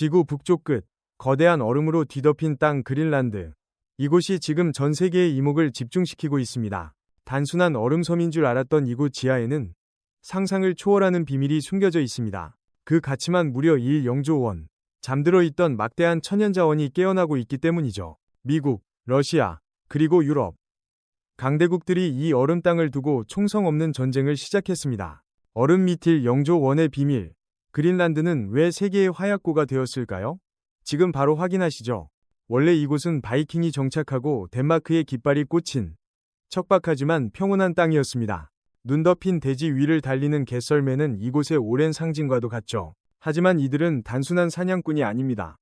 지구 북쪽 끝, 거대한 얼음으로 뒤덮인 땅 그린란드. 이곳이 지금 전 세계의 이목을 집중시키고 있습니다. 단순한 얼음섬인 줄 알았던 이곳 지하에는 상상을 초월하는 비밀이 숨겨져 있습니다. 그 가치만 무려 1영조 원. 잠들어 있던 막대한 천연 자원이 깨어나고 있기 때문이죠. 미국, 러시아, 그리고 유럽. 강대국들이 이 얼음 땅을 두고 총성 없는 전쟁을 시작했습니다. 얼음 밑일 영조 원의 비밀. 그린란드는 왜 세계의 화약고가 되었을까요? 지금 바로 확인하시죠. 원래 이곳은 바이킹이 정착하고 덴마크의 깃발이 꽂힌 척박하지만 평온한 땅이었습니다. 눈 덮인 대지 위를 달리는 개썰매는 이곳의 오랜 상징과도 같죠. 하지만 이들은 단순한 사냥꾼이 아닙니다.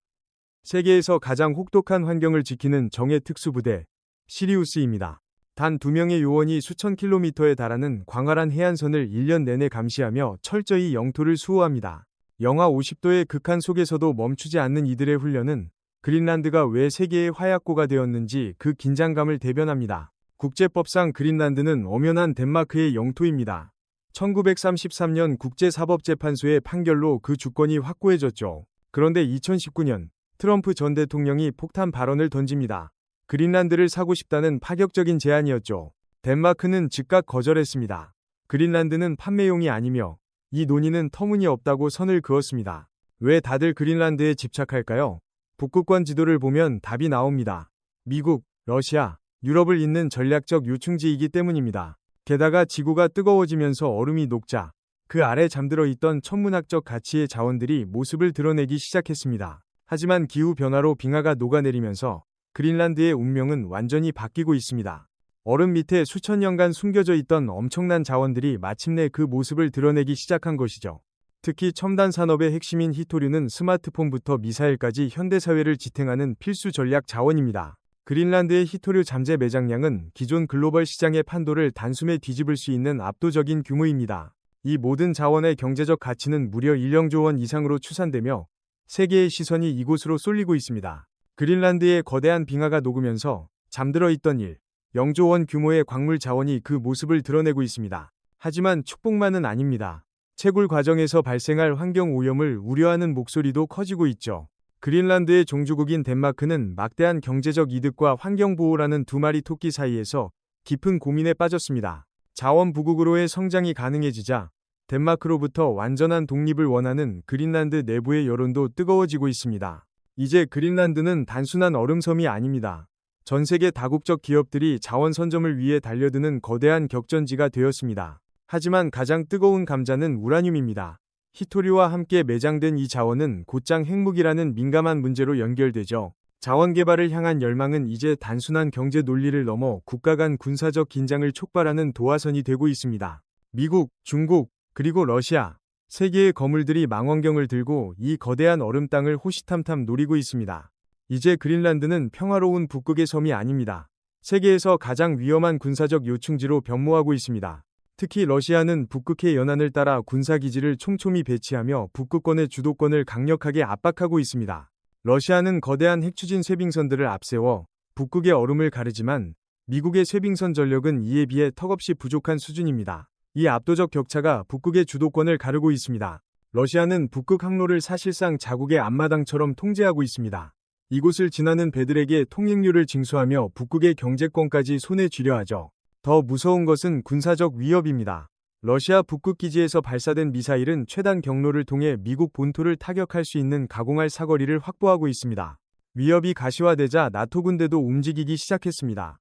세계에서 가장 혹독한 환경을 지키는 정예 특수부대 시리우스입니다. 단 두 명의 요원이 수천 킬로미터에 달하는 광활한 해안선을 1년 내내 감시하며 철저히 영토를 수호합니다. 영하 50도의 극한 속에서도 멈추지 않는 이들의 훈련은 그린란드가 왜 세계의 화약고가 되었는지 그 긴장감을 대변합니다. 국제법상 그린란드는 엄연한 덴마크의 영토입니다. 1933년 국제사법재판소의 판결로 그 주권이 확고해졌죠. 그런데 2019년 트럼프 전 대통령이 폭탄 발언을 던집니다. 그린란드를 사고 싶다는 파격적인 제안이었죠. 덴마크는 즉각 거절했습니다. 그린란드는 판매용이 아니며 이 논의는 터무니없다고 선을 그었습니다. 왜 다들 그린란드에 집착할까요? 북극권 지도를 보면 답이 나옵니다. 미국, 러시아, 유럽을 잇는 전략적 요충지이기 때문입니다. 게다가 지구가 뜨거워지면서 얼음이 녹자 그 아래 잠들어 있던 천문학적 가치의 자원들이 모습을 드러내기 시작했습니다. 하지만 기후 변화로 빙하가 녹아내리면서 그린란드의 운명은 완전히 바뀌고 있습니다. 얼음 밑에 수천 년간 숨겨져 있던 엄청난 자원들이 마침내 그 모습을 드러내기 시작한 것이죠. 특히 첨단 산업의 핵심인 히토류는 스마트폰부터 미사일까지 현대사회를 지탱하는 필수 전략 자원입니다. 그린란드의 히토류 잠재 매장량은 기존 글로벌 시장의 판도를 단숨에 뒤집을 수 있는 압도적인 규모입니다. 이 모든 자원의 경제적 가치는 무려 1영조 원 이상으로 추산되며 세계의 시선이 이곳으로 쏠리고 있습니다. 그린란드의 거대한 빙하가 녹으면서 잠들어 있던 일, 0조 원 규모의 광물 자원이 그 모습을 드러내고 있습니다. 하지만 축복만은 아닙니다. 채굴 과정에서 발생할 환경 오염을 우려하는 목소리도 커지고 있죠. 그린란드의 종주국인 덴마크는 막대한 경제적 이득과 환경 보호라는 두 마리 토끼 사이에서 깊은 고민에 빠졌습니다. 자원 부국으로의 성장이 가능해지자 덴마크로부터 완전한 독립을 원하는 그린란드 내부의 여론도 뜨거워지고 있습니다. 이제 그린란드는 단순한 얼음섬이 아닙니다. 전 세계 다국적 기업들이 자원 선점을 위해 달려드는 거대한 격전지가 되었습니다. 하지만 가장 뜨거운 감자는 우라늄입니다. 히토리와 함께 매장된 이 자원은 곧장 핵무기라는 민감한 문제로 연결되죠. 자원 개발을 향한 열망은 이제 단순한 경제 논리를 넘어 국가 간 군사적 긴장을 촉발하는 도화선이 되고 있습니다. 미국, 중국, 그리고 러시아, 세계의 거물들이 망원경을 들고 이 거대한 얼음 땅을 호시탐탐 노리고 있습니다. 이제 그린란드는 평화로운 북극의 섬이 아닙니다. 세계에서 가장 위험한 군사적 요충지로 변모하고 있습니다. 특히 러시아는 북극해 연안을 따라 군사기지를 촘촘히 배치하며 북극권의 주도권을 강력하게 압박하고 있습니다. 러시아는 거대한 핵추진 쇄빙선들을 앞세워 북극의 얼음을 가르지만 미국의 쇄빙선 전력은 이에 비해 턱없이 부족한 수준입니다. 이 압도적 격차가 북극의 주도권을 가르고 있습니다. 러시아는 북극 항로를 사실상 자국의 앞마당처럼 통제하고 있습니다. 이곳을 지나는 배들에게 통행료를 징수하며 북극의 경제권까지 손에 쥐려 하죠. 더 무서운 것은 군사적 위협입니다. 러시아 북극 기지에서 발사된 미사일은 최단 경로를 통해 미국 본토를 타격할 수 있는 가공할 사거리를 확보하고 있습니다. 위협이 가시화되자 나토 군대도 움직이기 시작했습니다.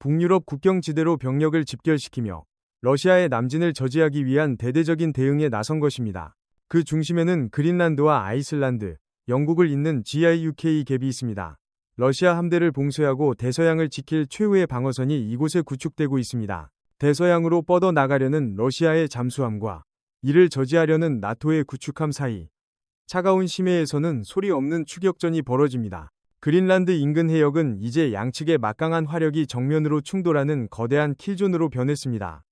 북유럽 국경지대로 병력을 집결시키며 러시아의 남진을 저지하기 위한 대대적인 대응에 나선 것입니다. 그 중심에는 그린란드와 아이슬란드, 영국을 잇는 GIUK 갭이 있습니다. 러시아 함대를 봉쇄하고 대서양을 지킬 최후의 방어선이 이곳에 구축되고 있습니다. 대서양으로 뻗어 나가려는 러시아의 잠수함과 이를 저지하려는 나토의 구축함 사이 차가운 심해에서는 소리 없는 추격전이 벌어집니다. 그린란드 인근 해역은 이제 양측의 막강한 화력이 정면으로 충돌하는 거대한 킬존으로 변했습니다.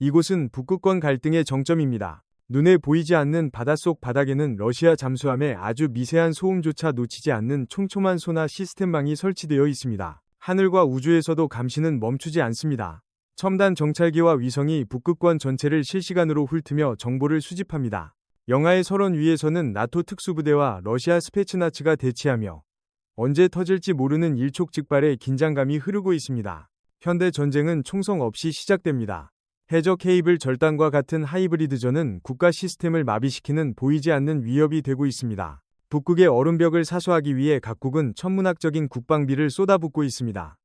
이곳은 북극권 갈등의 정점입니다. 눈에 보이지 않는 바닷속 바닥에는 러시아 잠수함의 아주 미세한 소음조차 놓치지 않는 촘촘한 소나 시스템망이 설치되어 있습니다. 하늘과 우주에서도 감시는 멈추지 않습니다. 첨단 정찰기와 위성이 북극권 전체를 실시간으로 훑으며 정보를 수집합니다. 영하의 설원 위에서는 나토 특수부대와 러시아 스페츠나츠가 대치하며 언제 터질지 모르는 일촉즉발의 긴장감이 흐르고 있습니다. 현대 전쟁은 총성 없이 시작됩니다. 해적 케이블 절단과 같은 하이브리드전은 국가 시스템을 마비시키는 보이지 않는 위협이 되고 있습니다. 북극의 얼음벽을 사수하기 위해 각국은 천문학적인 국방비를 쏟아붓고 있습니다.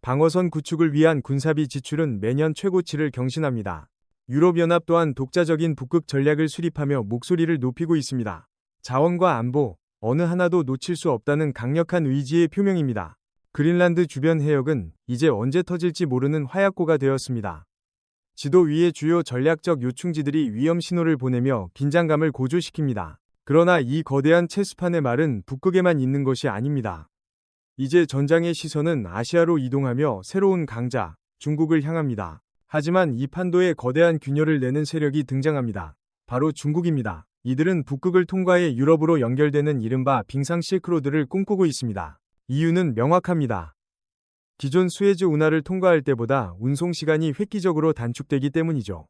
방어선 구축을 위한 군사비 지출은 매년 최고치를 경신합니다. 유럽연합 또한 독자적인 북극 전략을 수립하며 목소리를 높이고 있습니다. 자원과 안보, 어느 하나도 놓칠 수 없다는 강력한 의지의 표명입니다. 그린란드 주변 해역은 이제 언제 터질지 모르는 화약고가 되었습니다. 지도 위의 주요 전략적 요충지들이 위험 신호를 보내며 긴장감을 고조시킵니다. 그러나 이 거대한 체스판의 말은 북극에만 있는 것이 아닙니다. 이제 전장의 시선은 아시아로 이동하며 새로운 강자, 중국을 향합니다. 하지만 이 판도에 거대한 균열을 내는 세력이 등장합니다. 바로 중국입니다. 이들은 북극을 통과해 유럽으로 연결되는 이른바 빙상 실크로드를 꿈꾸고 있습니다. 이유는 명확합니다. 기존 수에즈 운하를 통과할 때보다 운송 시간이 획기적으로 단축되기 때문이죠.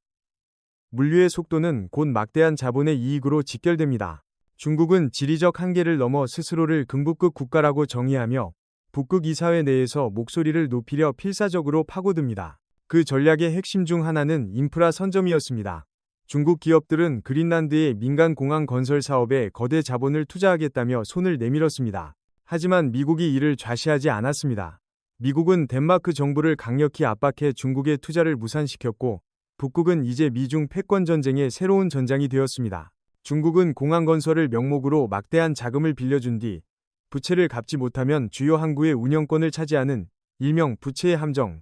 물류의 속도는 곧 막대한 자본의 이익으로 직결됩니다. 중국은 지리적 한계를 넘어 스스로를 금북극 국가라고 정의하며 북극 이사회 내에서 목소리를 높이려 필사적으로 파고듭니다. 그 전략의 핵심 중 하나는 인프라 선점이었습니다. 중국 기업들은 그린란드의 민간 공항 건설 사업에 거대 자본을 투자하겠다며 손을 내밀었습니다. 하지만 미국이 이를 좌시하지 않았습니다. 미국은 덴마크 정부를 강력히 압박해 중국의 투자를 무산시켰고 북극은 이제 미중 패권 전쟁의 새로운 전장이 되었습니다. 중국은 공항 건설을 명목으로 막대한 자금을 빌려준 뒤 부채를 갚지 못하면 주요 항구의 운영권을 차지하는 일명 부채의 함정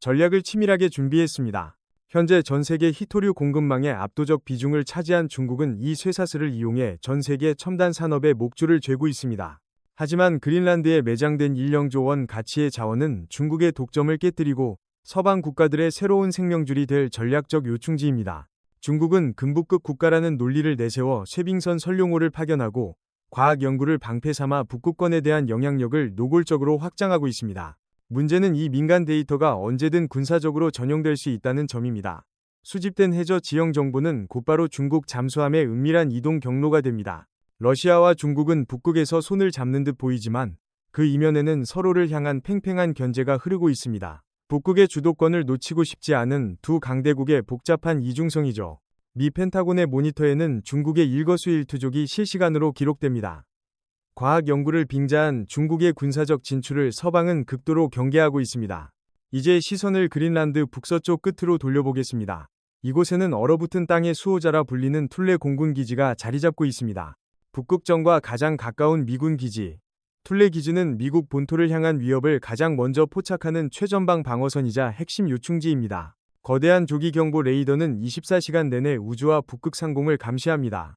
전략을 치밀하게 준비했습니다. 현재 전 세계 히토류 공급망의 압도적 비중을 차지한 중국은 이 쇠사슬을 이용해 전 세계 첨단 산업의 목줄을 죄고 있습니다. 하지만 그린란드에 매장된 1영조 원 가치의 자원은 중국의 독점을 깨뜨리고 서방 국가들의 새로운 생명줄이 될 전략적 요충지입니다. 중국은 금북극 국가라는 논리를 내세워 쇠빙선 설룡호를 파견하고 과학 연구를 방패 삼아 북극권에 대한 영향력을 노골적으로 확장하고 있습니다. 문제는 이 민간 데이터가 언제든 군사적으로 전용될 수 있다는 점입니다. 수집된 해저 지형 정보는 곧바로 중국 잠수함의 은밀한 이동 경로가 됩니다. 러시아와 중국은 북극에서 손을 잡는 듯 보이지만 그 이면에는 서로를 향한 팽팽한 견제가 흐르고 있습니다. 북극의 주도권을 놓치고 싶지 않은 두 강대국의 복잡한 이중성이죠. 미 펜타곤의 모니터에는 중국의 일거수일투족이 실시간으로 기록됩니다. 과학 연구를 빙자한 중국의 군사적 진출을 서방은 극도로 경계하고 있습니다. 이제 시선을 그린란드 북서쪽 끝으로 돌려보겠습니다. 이곳에는 얼어붙은 땅의 수호자라 불리는 툴레 공군 기지가 자리 잡고 있습니다. 북극점과 가장 가까운 미군 기지. 툴레 기지는 미국 본토를 향한 위협을 가장 먼저 포착하는 최전방 방어선이자 핵심 요충지입니다. 거대한 조기 경보 레이더는 24시간 내내 우주와 북극 상공을 감시합니다.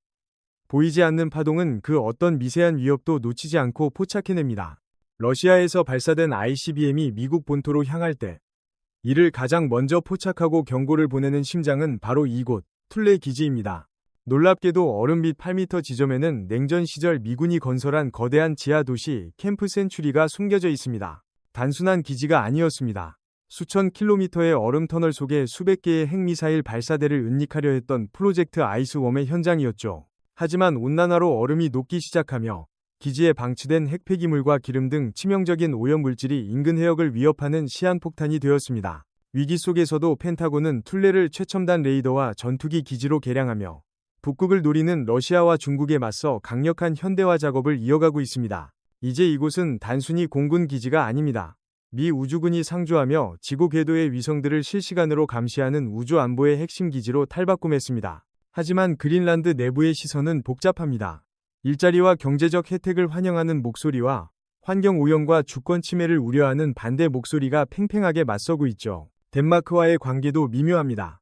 보이지 않는 파동은 그 어떤 미세한 위협도 놓치지 않고 포착해냅니다. 러시아에서 발사된 ICBM이 미국 본토로 향할 때 이를 가장 먼저 포착하고 경고를 보내는 심장은 바로 이곳 툴레 기지입니다. 놀랍게도 얼음 밑 8m 지점에는 냉전 시절 미군이 건설한 거대한 지하 도시 캠프 센츄리가 숨겨져 있습니다. 단순한 기지가 아니었습니다. 수천 킬로미터의 얼음 터널 속에 수백 개의 핵미사일 발사대를 은닉하려 했던 프로젝트 아이스웜의 현장이었죠. 하지만 온난화로 얼음이 녹기 시작하며 기지에 방치된 핵폐기물과 기름 등 치명적인 오염물질이 인근 해역을 위협하는 시한폭탄이 되었습니다. 위기 속에서도 펜타곤은 툴레를 최첨단 레이더와 전투기 기지로 개량하며 북극을 노리는 러시아와 중국에 맞서 강력한 현대화 작업을 이어가고 있습니다. 이제 이곳은 단순히 공군 기지가 아닙니다. 미 우주군이 상주하며 지구 궤도의 위성들을 실시간으로 감시하는 우주 안보의 핵심 기지로 탈바꿈했습니다. 하지만 그린란드 내부의 시선은 복잡합니다. 일자리와 경제적 혜택을 환영하는 목소리와 환경 오염과 주권 침해를 우려하는 반대 목소리가 팽팽하게 맞서고 있죠. 덴마크와의 관계도 미묘합니다.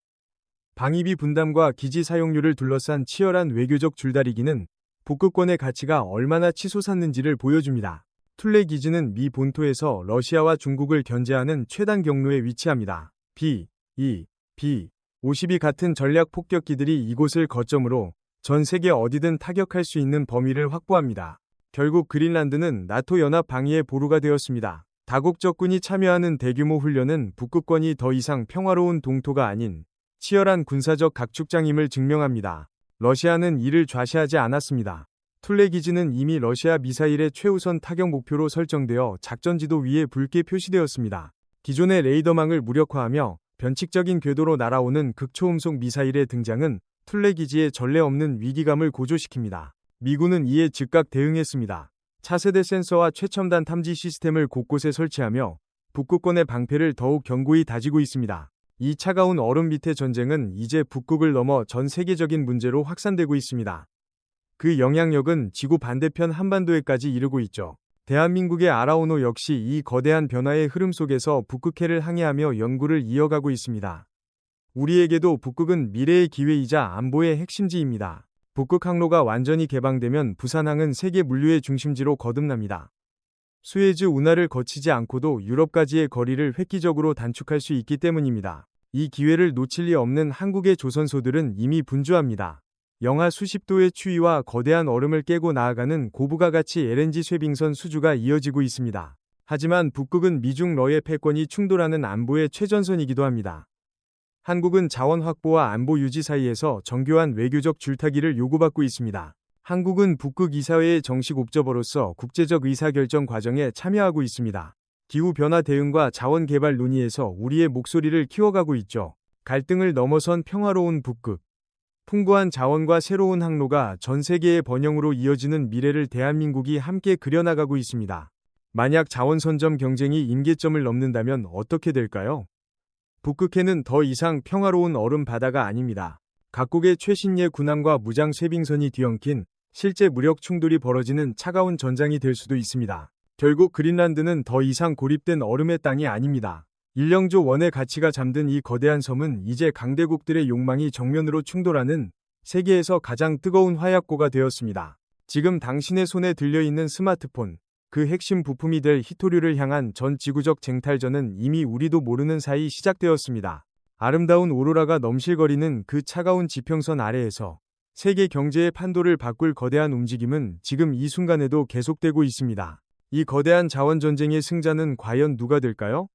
방위비 분담과 기지 사용료를 둘러싼 치열한 외교적 줄다리기는 북극권의 가치가 얼마나 치솟았는지를 보여줍니다. 툴레 기지는 미 본토에서 러시아와 중국을 견제하는 최단 경로에 위치합니다. B, E, B, 50이 같은 전략 폭격기들이 이곳을 거점으로 전 세계 어디든 타격할 수 있는 범위를 확보합니다. 결국 그린란드는 나토 연합 방위의 보루가 되었습니다. 다국 적군이 참여하는 대규모 훈련은 북극권이 더 이상 평화로운 동토가 아닌 치열한 군사적 각축장임을 증명합니다. 러시아는 이를 좌시하지 않았습니다. 툴레 기지는 이미 러시아 미사일의 최우선 타격 목표로 설정되어 작전 지도 위에 붉게 표시되었습니다. 기존의 레이더망을 무력화하며 변칙적인 궤도로 날아오는 극초음속 미사일의 등장은 툴레 기지의 전례 없는 위기감을 고조시킵니다. 미군은 이에 즉각 대응했습니다. 차세대 센서와 최첨단 탐지 시스템을 곳곳에 설치하며 북극권의 방패를 더욱 견고히 다지고 있습니다. 이 차가운 얼음 밑의 전쟁은 이제 북극을 넘어 전 세계적인 문제로 확산되고 있습니다. 그 영향력은 지구 반대편 한반도에까지 이르고 있죠. 대한민국의 아라오노 역시 이 거대한 변화의 흐름 속에서 북극해를 항해하며 연구를 이어가고 있습니다. 우리에게도 북극은 미래의 기회이자 안보의 핵심지입니다. 북극 항로가 완전히 개방되면 부산항은 세계 물류의 중심지로 거듭납니다. 수에즈 운하를 거치지 않고도 유럽까지의 거리를 획기적으로 단축할 수 있기 때문입니다. 이 기회를 놓칠 리 없는 한국의 조선소들은 이미 분주합니다. 영하 수십 도의 추위와 거대한 얼음을 깨고 나아가는 고부가 가치 LNG 쇠빙선 수주가 이어지고 있습니다. 하지만 북극은 미중 러의 패권이 충돌하는 안보의 최전선이기도 합니다. 한국은 자원 확보와 안보 유지 사이에서 정교한 외교적 줄타기를 요구받고 있습니다. 한국은 북극 이사회의 정식 옵저버로서 국제적 의사결정 과정에 참여하고 있습니다. 기후변화 대응과 자원 개발 논의에서 우리의 목소리를 키워가고 있죠. 갈등을 넘어선 평화로운 북극. 풍부한 자원과 새로운 항로가 전 세계의 번영으로 이어지는 미래를 대한민국이 함께 그려나가고 있습니다. 만약 자원 선점 경쟁이 임계점을 넘는다면 어떻게 될까요? 북극해는 더 이상 평화로운 얼음 바다가 아닙니다. 각국의 최신의 군함과 무장 쇠빙선이 뒤엉킨 실제 무력 충돌이 벌어지는 차가운 전장이 될 수도 있습니다. 결국 그린란드는 더 이상 고립된 얼음의 땅이 아닙니다. 일령조 원의 가치가 잠든 이 거대한 섬은 이제 강대국들의 욕망이 정면으로 충돌하는 세계에서 가장 뜨거운 화약고가 되었습니다. 지금 당신의 손에 들려있는 스마트폰, 그 핵심 부품이 될 히토류를 향한 전 지구적 쟁탈전은 이미 우리도 모르는 사이 시작되었습니다. 아름다운 오로라가 넘실거리는 그 차가운 지평선 아래에서 세계 경제의 판도를 바꿀 거대한 움직임은 지금 이 순간에도 계속되고 있습니다. 이 거대한 자원 전쟁의 승자는 과연 누가 될까요?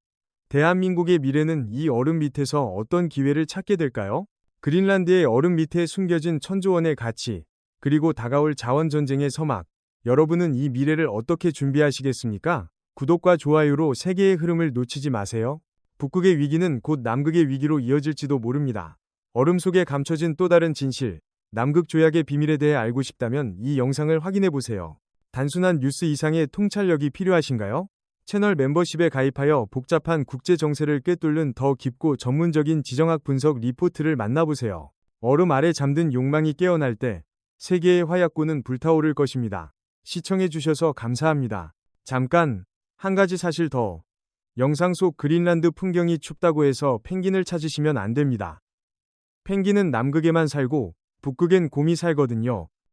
대한민국의 미래는 이 얼음 밑에서 어떤 기회를 찾게 될까요? 그린란드의 얼음 밑에 숨겨진 천조원의 가치, 그리고 다가올 자원 전쟁의 서막. 여러분은 이 미래를 어떻게 준비하시겠습니까? 구독과 좋아요로 세계의 흐름을 놓치지 마세요. 북극의 위기는 곧 남극의 위기로 이어질지도 모릅니다. 얼음 속에 감춰진 또 다른 진실, 남극 조약의 비밀에 대해 알고 싶다면 이 영상을 확인해 보세요. 단순한 뉴스 이상의 통찰력이 필요하신가요? 채널 멤버십에 가입하여 복잡한 국제 정세를 꿰뚫는 더 깊고 전문적인 지정학 분석 리포트를 만나보세요. 얼음 아래 잠든 욕망이 깨어날 때 세계의 화약고는 불타오를 것입니다. 시청해 주셔서 감사합니다. 잠깐, 한 가지 사실 더. 영상 속 그린란드 풍경이 춥다고 해서 펭귄을 찾으시면 안 됩니다. 펭귄은 남극에만 살고 북극엔 곰이 살거든요.